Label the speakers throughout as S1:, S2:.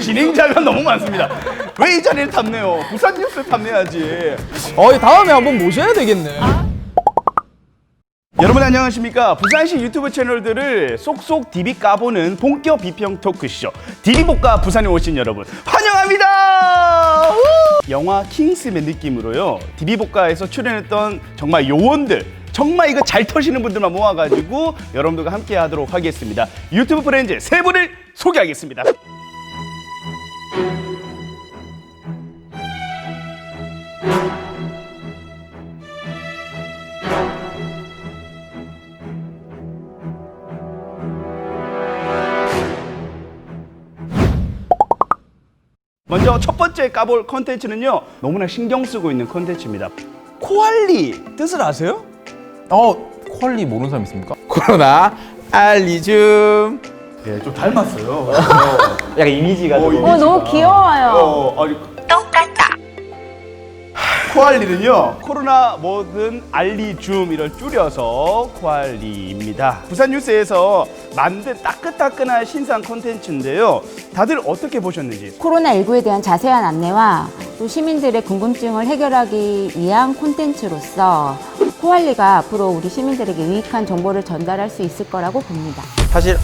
S1: 진행자가 너무 많습니다. 왜 이 자리를 탐내요? 부산 뉴스를 탐내야지.
S2: 어, 다음에 한번 모셔야 되겠네.
S1: 여러분 안녕하십니까? 부산시 유튜브 채널들을 쏙쏙 디비 까보는 본격 비평 토크쇼 디비복가 부산에 오신 여러분 환영합니다. 우! 영화 킹스맨 느낌으로요. 디비복가에서 출연했던 정말 요원들 정말 이거 잘 터시는 분들만 모아가지고 여러분들과 함께 하도록 하겠습니다. 유튜브 프렌즈 세 분을 소개하겠습니다. 먼저 첫 번째 까볼 컨텐츠는요. 너무나 신경 쓰고 있는 컨텐츠입니다. 코알리 뜻을 아세요?
S2: 어, 퀄리 모르는 사람 있습니까? 코로나 알리줌.
S1: 예, 좀 닮았어요.
S3: 약간 이미지가 좀
S4: 어, 너무 귀여워요.
S1: 어, 아니, 똑같다. 코알리는요 코로나 뭐든 알리 줌 이를 줄여서 코알리입니다. 부산 뉴스에서 만든 따끈따끈한 신상 콘텐츠인데요. 다들 어떻게 보셨는지
S4: 코로나19에 대한 자세한 안내와 또 시민들의 궁금증을 해결하기 위한 콘텐츠로서 코알리가 앞으로 우리 시민들에게 유익한 정보를 전달할 수 있을 거라고 봅니다.
S2: 사실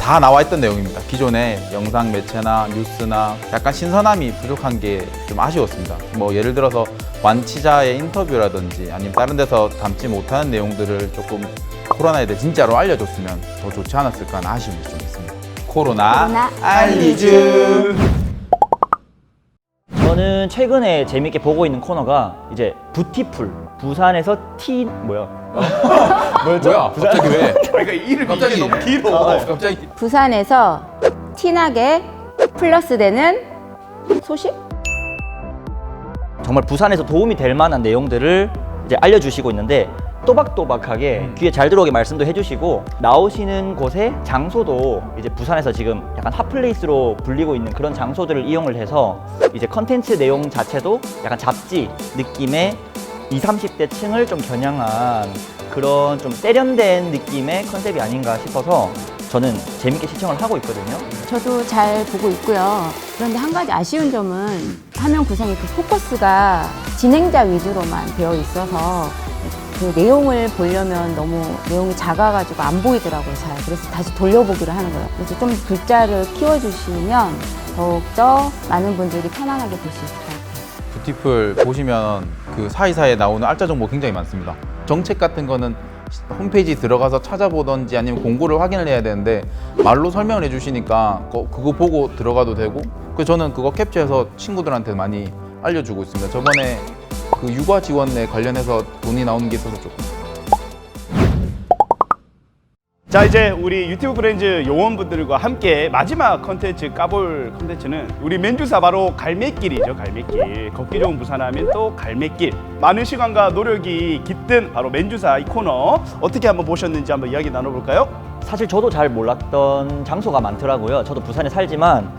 S2: 다 나와 있던 내용입니다. 기존의 영상 매체나 뉴스나 약간 신선함이 부족한 게 좀 아쉬웠습니다. 뭐 예를 들어서 완치자의 인터뷰라든지 아니면 다른 데서 담지 못하는 내용들을 조금 코로나에 대해 진짜로 알려줬으면 더 좋지 않았을까 하는 아쉬움이 좀 있습니다. 코로나,
S4: 코로나
S2: 알리줌.
S3: 저는 최근에 재밌게 보고 있는 코너가 이제 부티풀 부산에서 티 뭐야 뭐였죠?
S2: 뭐야? 갑자기 왜?
S1: 그러니까 이름이
S2: 갑자기
S1: 너무 길어.
S2: 어, 갑자기
S4: 부산에서 티나게 플러스 되는 소식?
S3: 정말 부산에서 도움이 될 만한 내용들을 이제 알려주시고 있는데 또박또박하게 귀에 잘 들어오게 말씀도 해주시고 나오시는 곳의 장소도 이제 부산에서 지금 약간 핫플레이스로 불리고 있는 그런 장소들을 이용을 해서 이제 컨텐츠 내용 자체도 약간 잡지 느낌의 20, 30대 층을 좀 겨냥한 그런 좀 세련된 느낌의 컨셉이 아닌가 싶어서 저는 재밌게 시청을 하고 있거든요.
S4: 저도 잘 보고 있고요. 그런데 한 가지 아쉬운 점은 화면 구성이 그 포커스가 진행자 위주로만 되어 있어서 그 내용을 보려면 너무 내용이 작아가지고 안 보이더라고요, 잘. 그래서 다시 돌려보기로 하는 거예요. 그래서 좀 글자를 키워주시면 더욱더 많은 분들이 편안하게 볼 수 있을 것 같아요.
S2: 뷰티풀 보시면 그 사이사이에 나오는 알짜 정보 굉장히 많습니다. 정책 같은 거는 홈페이지 들어가서 찾아보던지 아니면 공고를 확인을 해야 되는데 말로 설명을 해주시니까 거- 그거 보고 들어가도 되고 그 저는 그거 캡처해서 친구들한테 많이 알려주고 있습니다. 저번에 그 육아 지원에 관련해서 돈이 나오는 게 있어서 조금
S1: 자 이제 우리 유튜브 브랜드 요원분들과 함께 마지막 컨텐츠 까볼 컨텐츠는 우리 맨주사 바로 갈매길이죠 갈매길 걷기 좋은 부산하면 또 갈매길 많은 시간과 노력이 깃든 바로 맨주사 이 코너 어떻게 한번 보셨는지 한번 이야기 나눠볼까요?
S3: 사실 저도 잘 몰랐던 장소가 많더라고요. 저도 부산에 살지만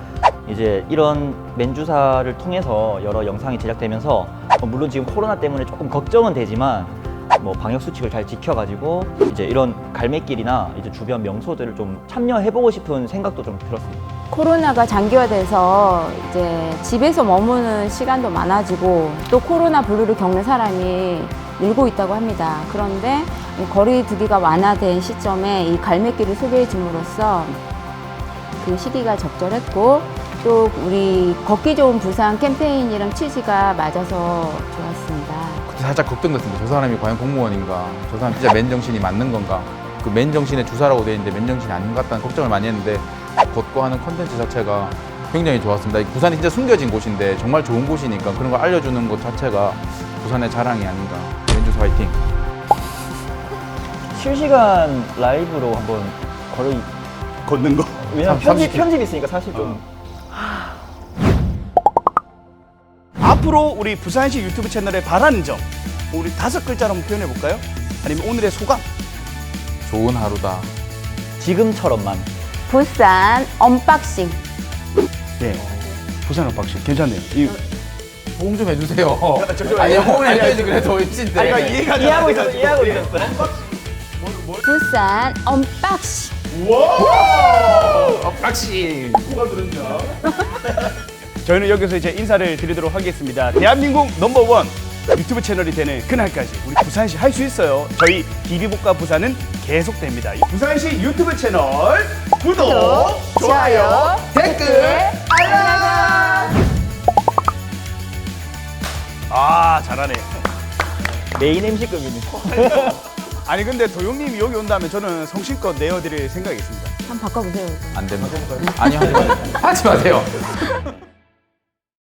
S3: 이제 이런 맨주사를 통해서 여러 영상이 제작되면서 어, 물론 지금 코로나 때문에 조금 걱정은 되지만 뭐 방역 수칙을 잘 지켜가지고 이제 이런 갈매길이나 이제 주변 명소들을 좀 참여해보고 싶은 생각도 좀 들었습니다.
S4: 코로나가 장기화돼서 이제 집에서 머무는 시간도 많아지고 또 코로나 블루를 겪는 사람이 늘고 있다고 합니다. 그런데 이 거리 두기가 완화된 시점에 이 갈매길을 소개해 줌으로써 그 시기가 적절했고 또 우리 걷기 좋은 부산 캠페인이랑 취지가 맞아서 좋았습니다.
S2: 그때 살짝 걱정됐습니다. 저 사람이 과연 공무원인가? 저 사람 진짜 맨정신이 맞는 건가? 그 맨정신의 주사라고 되어 있는데 맨정신이 아닌 것 같다는 걱정을 많이 했는데 걷고 하는 컨텐츠 자체가 굉장히 좋았습니다. 이 부산이 진짜 숨겨진 곳인데 정말 좋은 곳이니까 그런 걸 알려주는 것 자체가 부산의 자랑이 아닌가. 맨주사 화이팅!
S3: 실시간 라이브로 한번 걸어
S1: 걷는 거
S3: 왜냐면
S2: 삼-
S3: 편집
S2: 30분.
S3: 편집 있으니까 사실 좀
S1: 앞으로 우리 부산시 유튜브 채널에 바라는 점 우리 다섯 글자로 한번 표현해 볼까요? 아니면 오늘의 소감?
S2: 좋은 하루다.
S3: 지금처럼만
S4: 부산 언박싱.
S1: 네 부산 언박싱 괜찮네요 이,
S2: 호응 좀 해주세요.
S1: 저-
S2: 아니 호응을
S1: 아니,
S2: 해줘야지 그래 더 힘신데.
S1: 아니, 그러니까 이해가 잘
S3: 이해하고
S1: 안
S3: 있었어. 이해하고
S1: 예.
S3: 있었어.
S4: 부산 언박싱.
S2: 박씨.
S1: 저희는 여기서 이제 인사를 드리도록 하겠습니다. 대한민국 넘버원 유튜브 채널이 되는 그날까지 우리 부산시 할 수 있어요. 저희 비비복과 부산은 계속됩니다. 부산시 유튜브 채널 구독, 좋아요, 댓글, 알람. 아 잘하네.
S3: 메인 MC급입니다.
S1: 아니 근데 도영님이 여기 온다면 저는 성실껏 내어드릴 생각이 있습니다.
S4: 한번 바꿔보세요.
S2: 안 됩니다. 아니요, 하지 마세요. 하지 마세요.